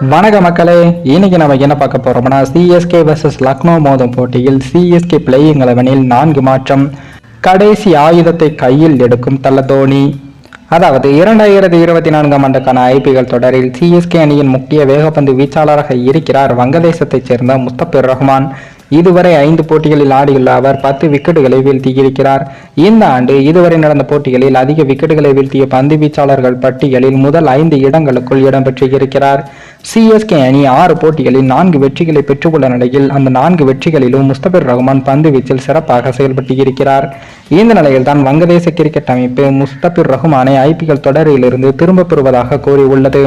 வணக்க மக்களே. இன்னைக்கு நம்ம என்ன பார்க்க போறோம்னா சிஎஸ்கே வர்சஸ் லக்னோ மோதும் போட்டியில் சிஎஸ்கே பிளேயிங் லெவனில் நான்கு மாற்றம். கடைசி ஆயுதத்தை கையில் எடுக்கும் தல தோனி அதாவது இரண்டாயிரத்தி இருபத்தி நான்காம் ஆண்டுக்கான ஐபிஎல் தொடரில் சிஎஸ்கே அணியின் முக்கிய வேகப்பந்து வீச்சாளராக இருக்கிறார் வங்கதேசத்தைச் சேர்ந்த முஸ்தபிர் ரஹ்மான். இதுவரை ஐந்து போட்டிகளில் ஆடியுள்ள அவர் பத்து விக்கெட்டுகளை வீழ்த்தியிருக்கிறார். இந்த ஆண்டு இதுவரை நடந்த போட்டிகளில் அதிக விக்கெட்டுகளை வீழ்த்திய பந்து வீச்சாளர்கள் பட்டியலில் முதல் ஐந்து இடங்களுக்குள் இடம்பெற்றிருக்கிறார். சிஎஸ்கே அணி ஆறு போட்டிகளில் நான்கு வெற்றிகளை பெற்றுள்ள நிலையில் அந்த நான்கு வெற்றிகளிலும் முஸ்தபிர் ரஹ்மான் பந்து வீச்சில் சிறப்பாக செயல்பட்டு இருக்கிறார் இந்த நிலையில் தான் வங்கதேச கிரிக்கெட் அமைப்பு முஸ்தபிர் ரஹ்மானை ஐபிஎல் தொடரிலிருந்து திரும்பப் பெறுவதாக கூறியுள்ளது.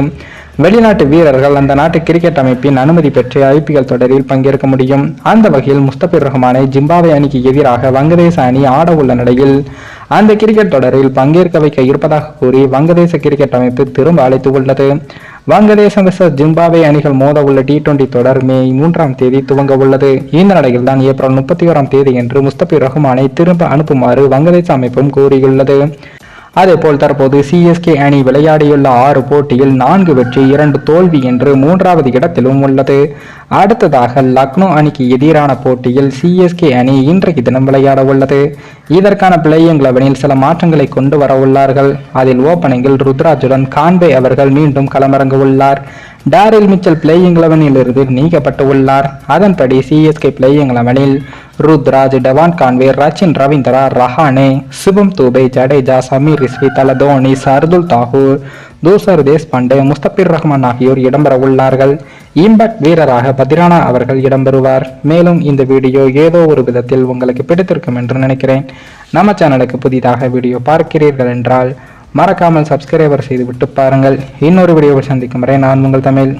வெளிநாட்டு வீரர்கள் அந்த நாட்டு கிரிக்கெட் அமைப்பின் அனுமதி பெற்று ஐபிஎல் தொடரில் பங்கேற்க முடியும். அந்த வகையில் முஸ்தபிர் ரஹ்மானை ஜிம்பாவே அணிக்கு எதிராக வங்கதேச அணி ஆட உள்ள நிலையில் அந்த கிரிக்கெட் தொடரில் பங்கேற்க வைக்க இருப்பதாக கூறி வங்கதேச கிரிக்கெட் அமைப்பு திரும்ப அழைத்து உள்ளது. வங்கதேசம் vs ஜிம்பாவே அணிகள் மோத உள்ள டி டுவெண்டி தொடர் மே மூன்றாம் தேதி துவங்க உள்ளது. இந்த நிலையில் தான் ஏப்ரல் முப்பத்தி ஓராம் தேதி என்று முஸ்தபிர் ரஹ்மானை திரும்ப அனுப்புமாறு வங்கதேச அமைப்பும் கூறியுள்ளது. அதேபோல் தற்போது சிஎஸ்கே அணி விளையாடியுள்ள ஆறு போட்டியில் நான்கு வெற்றி இரண்டு தோல்வி என்று மூன்றாவது இடத்திலும் உள்ளது. அடுத்ததாக லக்னோ அணிக்கு எதிரான போட்டியில் சிஎஸ்கே அணி இன்றைக்கு தினம் விளையாட உள்ளது. இதற்கான பிளேயிங் லெவனில் சில மாற்றங்களை கொண்டு வர உள்ளார்கள். அதில் ஓப்பனிங்கில் ருத்ராஜுடன் கான்வே அவர்கள் மீண்டும் களமிறங்க உள்ளார். டாரில் மிச்சல் பிளேயிங் லெவனில் இருந்து நீக்கப்பட்டு உள்ளார். அதன்படி சிஎஸ்கே பிளேயிங் லெவனில் ருத்ராஜ் டவான் கான்வே ரச்சின் ரவீந்திரா ரஹானே சிவம் தூபே ஜடேஜா சமீர் ரிஸ்வி தலதோனி சர்துல் தாகூர் தூசர் தேஷ்பாண்டே முஸ்தபிர் ரஹ்மான் ஆகியோர் இடம்பெற உள்ளார்கள் இம்பாக்ட் வீரராக பத்ரானா அவர்கள் இடம்பெறுவார். மேலும் இந்த வீடியோ ஏதோ ஒரு விதத்தில் உங்களுக்கு பிடித்திருக்கும் என்று நினைக்கிறேன். நம்ம சேனலுக்கு புதிதாக வீடியோ பார்க்கிறீர்கள் என்றால் மறக்காமல் சப்ஸ்கிரைபர் செய்து விட்டு பாருங்கள். இன்னொரு வீடியோவை சந்திக்கும் வரை நான் உங்கள் தமிழ்.